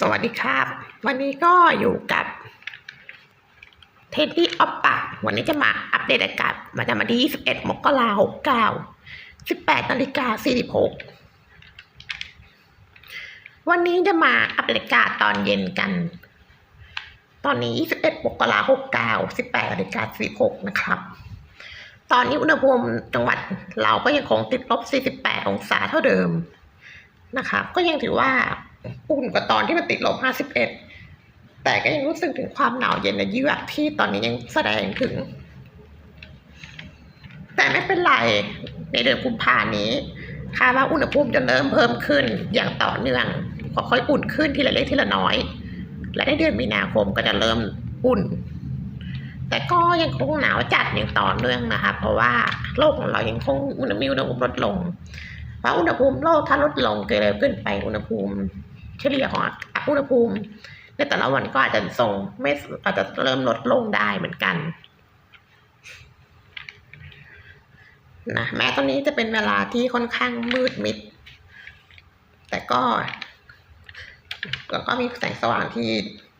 สวัสดีครับ วันนี้ก็อยู่กับเท็ดดี้ออปปะวันนี้จะมาอัปเดตอากาศมาจะมาที่ 21 มกราคม 69 18นาฬิกา46 วันนี้จะมาอัปเดตอากาศตอนเย็นกัน ตอนนี้ 21 มกราคม 69 18นาฬิกา46 นะครับ ตอนนี้อุณหภูมิจังหวัดเราก็ยังคงติดลบ 48 องศาเท่าเดิมนะครับ ก็ยังถือว่า อุ่นกว่าตอนที่มันติดลบ51แต่ก็ยังรู้สึกถึงความหนาวเย็นและเยือกที่ตอนนี้ยังแสดงถึง แต่ไม่เป็นไร ในเดือนกุมภานี้คาดว่าอุณหภูมิจะเริ่มเพิ่มขึ้นอย่างต่อเนื่องค่อยๆอุ่นขึ้นทีละเล็กทีละน้อย และในเดือนมีนาคมก็จะเริ่มอุ่น แต่ก็ยังคงหนาวจัดอย่างต่อเนื่องนะคะ เพราะว่าโลกของเรายังคงอุณหภูมิลดลง เพราะอุณหภูมิโลกถ้าลดลงเกินเลยขึ้นไปอุณหภูมิ เฉลี่ยของอุณหภูมิในแต่ละวันก็อาจจะส่งไม่อาจจะเริ่มลดลงได้เหมือนกันนะแม้ตอนนี้จะเป็นเวลาที่ค่อนข้างมืดมิด แต่ก็แล้วก็มีแสงสว่างที่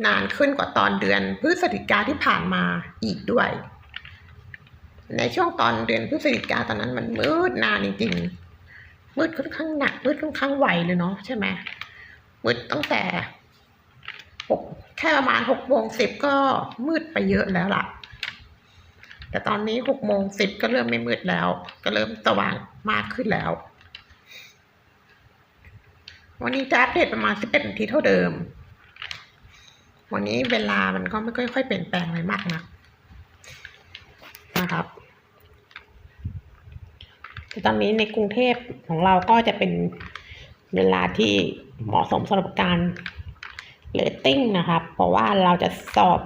นานขึ้นกว่าตอนเดือนพฤศจิกาที่ผ่านมาอีกด้วย ในช่วงตอนเดือนพฤศจิกาตอนนั้นมันมืดนานจริงๆมืดค่อนข้างหนักมืดค่อนข้างไวเลยเนาะใช่ไหม มืดตั้งแต่หกแค่ประมาณหกโมงสิบก็มืดไปเยอะแล้วล่ะ แต่ตอนนี้หกโมงสิบก็เริ่มไม่มืดแล้ว ก็เริ่มสว่างมากขึ้นแล้ว วันนี้จะอัปเดตประมาณสิบเอ็ดนาทีเท่าเดิม วันนี้เวลามันก็ไม่ค่อยเปลี่ยนแปลงอะไรมากนะนะครับแต่ตอนนี้ในกรุงเทพของเราก็จะเป็น เวลาที่เหมาะสมสำหรับการเลตติ้งนะครับ เพราะว่าเราจะสอบ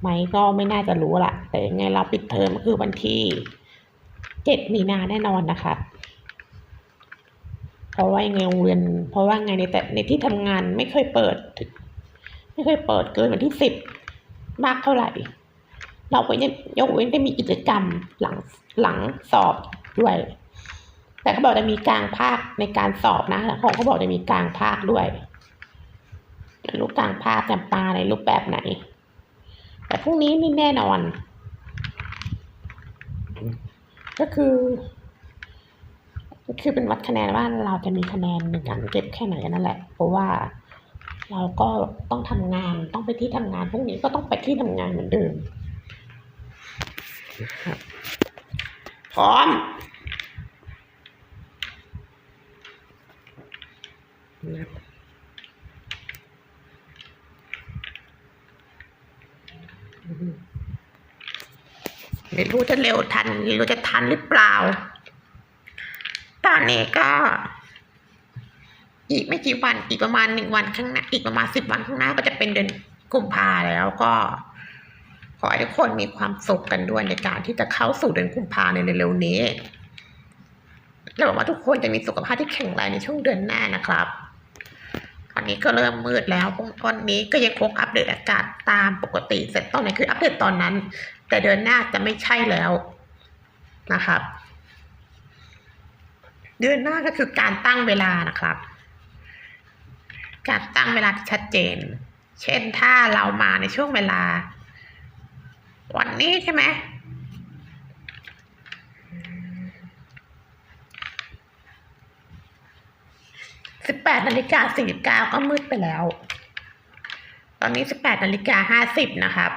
ไหมก็ไม่น่าจะรู้ละแต่ยังไงเราปิดเทอมก็คือวันที่เจ็ดมีนาแน่นอนนะครับเพราะว่ายังไงโรงเรียน เพราะว่าไงในแต่ในที่ทำงานไม่เคยเปิด ไม่เคยเปิดเกินวันที่สิบมากเท่าไหร่ เราก็ยกเว้นได้มีกิจกรรมหลังหลังสอบด้วย แต่เขาบอกจะมีกลางภาคในการสอบนะของเขาบอกจะมีกลางภาคด้วยรูปกลางภาคจะมาในรูปแบบไหน แต่พรุ่งนี้นี่แน่นอน ก็คือ คือเป็นวัดคะแนนว่าเราจะมีคะแนนในการเก็บแค่ไหนนั่นแหละ เพราะว่าเราก็ต้องทำงานต้องไปที่ทำงานพรุ่งนี้ก็ต้องไปที่ทำงานเหมือนเดิมพร้อมนะครับ ไม่รู้จะเร็วทันไม่รู้จะทันหรือเปล่า ตอนนี้ก็ อีกไม่กี่วันอีกประมาณหนึ่งวันข้างหน้า อีกประมาณสิบวันข้างหน้าก็จะเป็นเดือนกุมภาแล้วก็ ขอให้ทุกคนมีความสุขกันด้วยในการที่จะเข้าสู่เดือนกุมภาในเร็วๆนี้และหวังว่าทุกคนจะมีสุขภาพที่แข็งแรงในช่วงเดือนหน้านะครับตอนนี้ก็เริ่มมืดแล้ววันนี้ก็ยังคงอัปเดตอากาศตามปกติ เสร็จตอนไหนคืออัปเดตตอนนั้น แต่เดือนหน้าจะไม่ใช่แล้วนะครับ เดือนหน้าก็คือการตั้งเวลานะครับ การตั้งเวลาที่ชัดเจน เช่นถ้าเรามาในช่วงเวลา วันนี้ใช่ไหมสิบแปดนาฬิกาสี่สิบเก้าก็มืดไปแล้ว ตอนนี้สิบแปดนาฬิกาห้าสิบนะครับ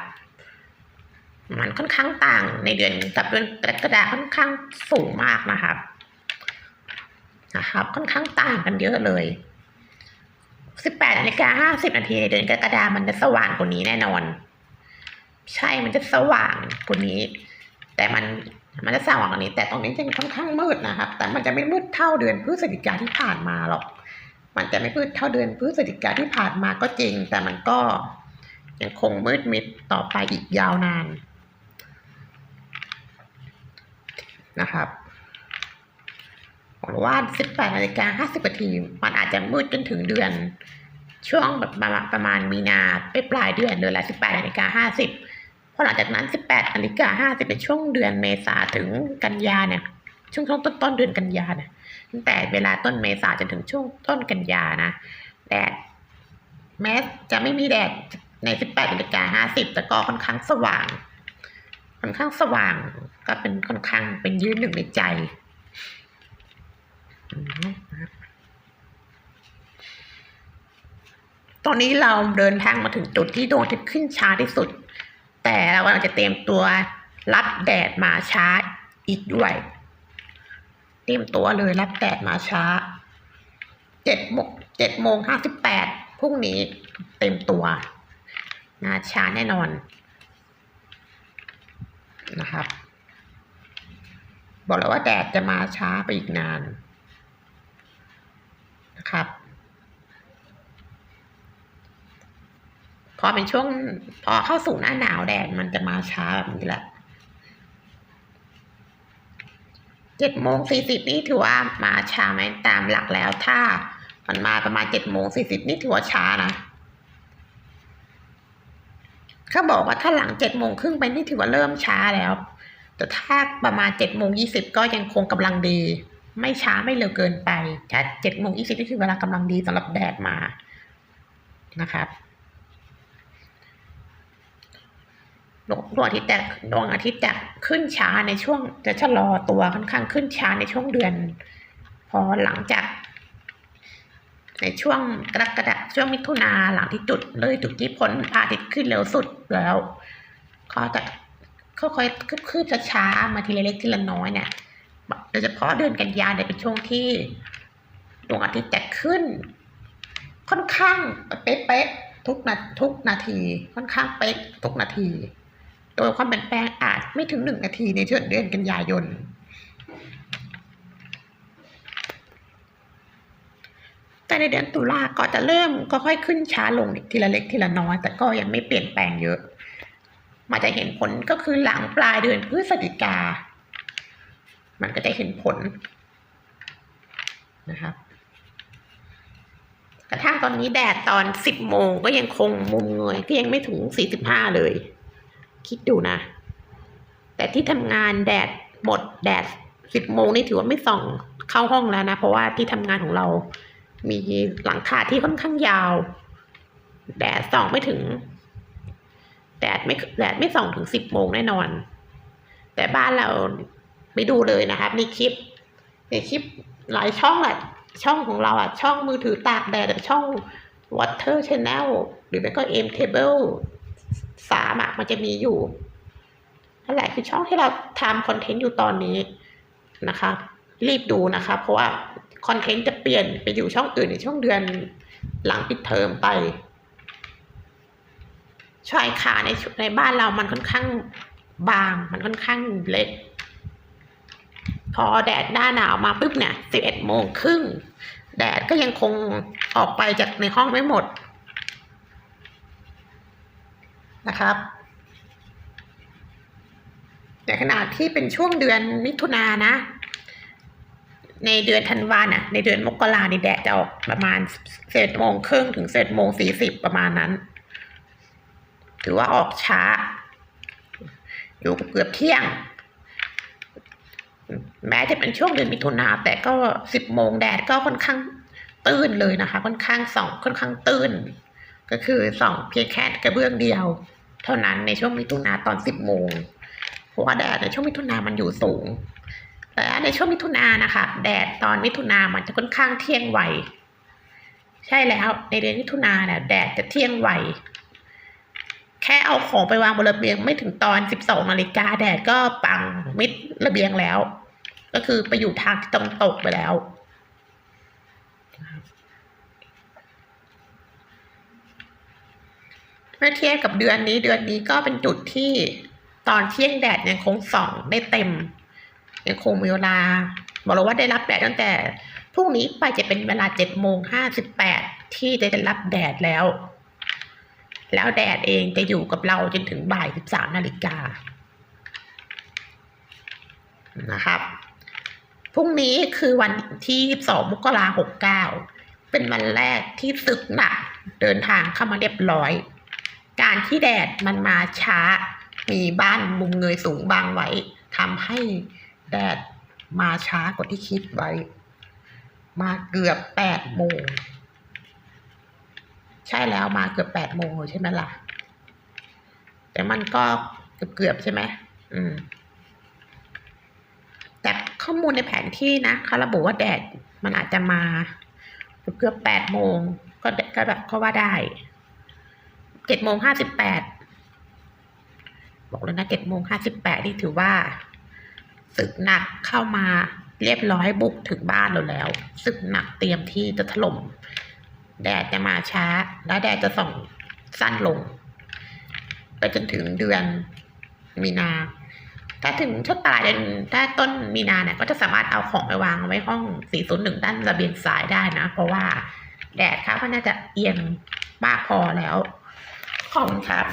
มันค่อนข้างต่างในเดือนกับเดือนกรกฎาค่อนข้างสูงมากนะครับนะครับ ค่อนข้างต่างกันเยอะเลยสิบแปดนาฬิกาห้าสิบนาทีในเดือนกรกฎามันจะสว่างกว่านี้แน่นอน ใช่มันจะสว่างกว่านี้ แต่มันมันจะสว่างกว่านี้ แต่ตรงนี้ยังค่อนข้างมืดนะครับ แต่มันจะไม่มืดเท่าเดือนพฤศจิกาที่ผ่านมาหรอก มันจะไม่มืดเท่าเดือนพฤศจิกาที่ผ่านมาก็จริง แต่มันก็ยังคงมืดมิดต่อไปอีกยาวนาน นะครับหรือว่า 18นาฬิกา50นาทีมันอาจจะมืดจนถึงเดือน ช่วงแบบประมาณประมาณมีนาไปปลายเดือนเดือนละ18นาฬิกา50พอหลังจากนั้น 18นาฬิกา50เป็นช่วงเดือนเมษาถึงกันยาเนี่ย ช่วงต้นต้นต้นเดือนกันยาเนี่ยตั้งแต่เวลาต้นเมษาจนถึงช่วงต้นกันยานะแดดแม้จะไม่มีแดดใน 18นาฬิกา50แต่ก็ค่อนข้างสว่าง ค่อนข้างสว่าง ก็เป็นค่อนข้างเป็นยืนหนึ่งในใจตอนนี้เราเดินทางมาถึงจุดที่ดวงอาทิตย์ขึ้นช้าที่สุด แต่เรากำลังจะเตรียมตัวรับแดดมาช้าอีกด้วย เตรียมตัวเลยรับแดดมาช้าเจ็ดโมงเจ็ดโมงห้าสิบแปดพรุ่งนี้เต็มตัวมาช้าแน่นอน นะครับบอกแล้วว่าแดดจะมาช้าไปอีกนานนะครับพอเป็นช่วงพอเข้าสู่หน้าหนาวแดดมันจะมาช้าแบบนี้แหละเจ็ดโมงสี่สิบนี่ถือว่ามาช้าไหมตามหลักแล้ว ถ้ามันมาประมาณเจ็ดโมงสี่สิบนี่ถือว่าช้านะ เขาบอกว่าถ้าหลังเจ็ดโมงครึ่งไปนี่ถือว่าเริ่มช้าแล้ว แต่ถ้าประมาณเจ็ดโมงยี่สิบก็ยังคงกำลังดี ไม่ช้าไม่เร็วเกินไปแต่เจ็ดโมงยี่สิบนี่คือเวลากำลังดีสำหรับแดดมานะครับดวงดวงอาทิตย์จะดวงอาทิตย์จะขึ้นช้าในช่วง จะชะลอตัวค่อนข้างขึ้นช้าในช่วงเดือน พอหลังจาก ในช่วงกรกฎาช่วงมิถุนาหลังที่จุดเลยจุดที่พ้นพระอาทิตย์ขึ้นเร็วสุดแล้วก็จะค่อยๆคืบๆช้าๆมาทีเล็กทีละน้อยเนี่ยโดยเฉพาะเดือนกันยาเนี่ยเป็นช่วงที่ดวงอาทิตย์จะขึ้น ค่อนข้างเป๊ะๆทุกนาทุกนาที ค่อนข้างเป๊ะทุกนาที โดยความเปลี่ยนแปลงอาจไม่ถึงหนึ่งนาทีในช่วงเดือนกันยายน แต่ในเดือนตุลาก็จะเริ่มก็ค่อยขึ้นช้าลงทีละเล็กทีละน้อย แต่ก็ยังไม่เปลี่ยนแปลงเยอะมาจะเห็นผลก็คือหลังปลายเดือนพฤศจิกา มันก็จะเห็นผลนะครับกระทั่งตอนนี้แดดตอนสิบโมงก็ยังคงมุมเงยก็ยังไม่ถึงสี่สิบห้าเลย คิดดูนะ แต่ที่ทำงานแดดหมดแดดสิบโมงนี่ถือว่าไม่ส่องเข้าห้องแล้วนะ เพราะว่าที่ทำงานของเรา มีหลังคาที่ค่อนข้างยาว แดดส่องไม่ถึง แดดไม่แดดไม่ส่องถึงสิบโมงแน่นอน แต่บ้านเราไปดูเลยนะครับในคลิปในคลิปหลายช่องอะช่องของเราอะช่องมือถือตากแดดแบบช่อง Water Channel หรือไม่ก็ M Table สามอะมันจะมีอยู่นั่นแหละคือช่องที่เราทำคอนเทนต์อยู่ตอนนี้นะคะ รีบดูนะคะ เพราะว่า คอนเทนต์จะเปลี่ยนไปอยู่ช่องอื่นในช่วงเดือนหลังปิดเทอมไปชายขาในในบ้านเรามันค่อนข้างบาง มันค่อนข้างเล็ก พอแดดหน้าหนาวมาปุ๊บเนี่ยสิบเอ็ดโมงครึ่งแดดก็ยังคงออกไปจากในห้องไม่หมด นะครับ แต่ขณะที่เป็นช่วงเดือนมิถุนายนะ ในเดือนธันวาน่ะในเดือนมกราในแดดจะออกประมาณเศษโมงครึ่งถึงเศษโมงสี่สิบประมาณนั้น ถือว่าออกช้า อยู่เกือบเที่ยง แม้จะเป็นช่วงเดือนมิถุนาแต่ก็สิบโมงแดดก็ค่อนข้างตื้นเลยนะคะ ค่อนข้างส่องค่อนข้างตื้น ก็คือส่องเพียงแค่กระเบื้องเดียว เท่านั้นในช่วงมิถุนาตอนสิบโมงเพราะว่าแดดในช่วงมิถุนามันอยู่สูง แต่ในช่วงมิถุนานะคะแดดตอนมิถุนามันจะค่อนข้างเที่ยงไวใช่แล้วในเดือนมิถุนาเนี่ยแดดจะเที่ยงไวแค่เอาของไปวางบนระเบียงไม่ถึงตอนสิบสองนาฬิกาแดดก็ปังมิดระเบียงแล้ว ก็คือไปอยู่ทางตะวันตกไปแล้วเมื่อเทียบกับเดือนนี้เดือนนี้ก็เป็นจุดที่ตอนเที่ยงแดดยังคงส่องได้เต็ม ยังคงมีเวลาบอกเลยว่าได้รับแดดตั้งแต่พรุ่งนี้ไปจะเป็นเวลาเจ็ดโมงห้าสิบแปดที่จะได้รับแดดแล้ว แล้วแดดเองจะอยู่กับเราจนถึงบ่ายสิบสามนาฬิกานะครับพรุ่งนี้คือวันที่สองมกราหกเก้าเป็นวันแรกที่ศึกหนักเดินทางเข้ามาเรียบร้อย การที่แดดมันมาช้า มีบ้านมุมเงยสูงบางไว้ทำให้ แดดมาช้ากว่าที่คิดไว้ มาเกือบแปดโมง ใช่แล้วมาเกือบแปดโมงใช่ไหมล่ะ แต่มันก็เกือบเกือบๆใช่ไหมอืม แต่ข้อมูลในแผนที่นะเขาระบุว่าแดดมันอาจจะมาเกือบเกือบแปดโมงก็ก็แบบก็ว่าได้เจ็ดโมงห้าสิบแปดบอกเลยนะเจ็ดโมงห้าสิบแปดนี่ถือว่า ศึกหนักเข้ามาเรียบร้อยบุกถึงบ้านเราแล้วศึกหนักเตรียมที่จะถล่มแดดจะมาช้า และแดดจะส่องสั้นลง ไปจนถึงเดือนมีนา ถ้าถึงช่วงปลายเดือนถ้าต้นมีนาเนี่ย ก็จะสามารถเอาของไปวางไว้ห้อง 401 ด้านระเบียงซ้ายได้นะ เพราะว่าแดดครับมันน่าจะเอียงมากพอแล้ว ขอบคุณครับ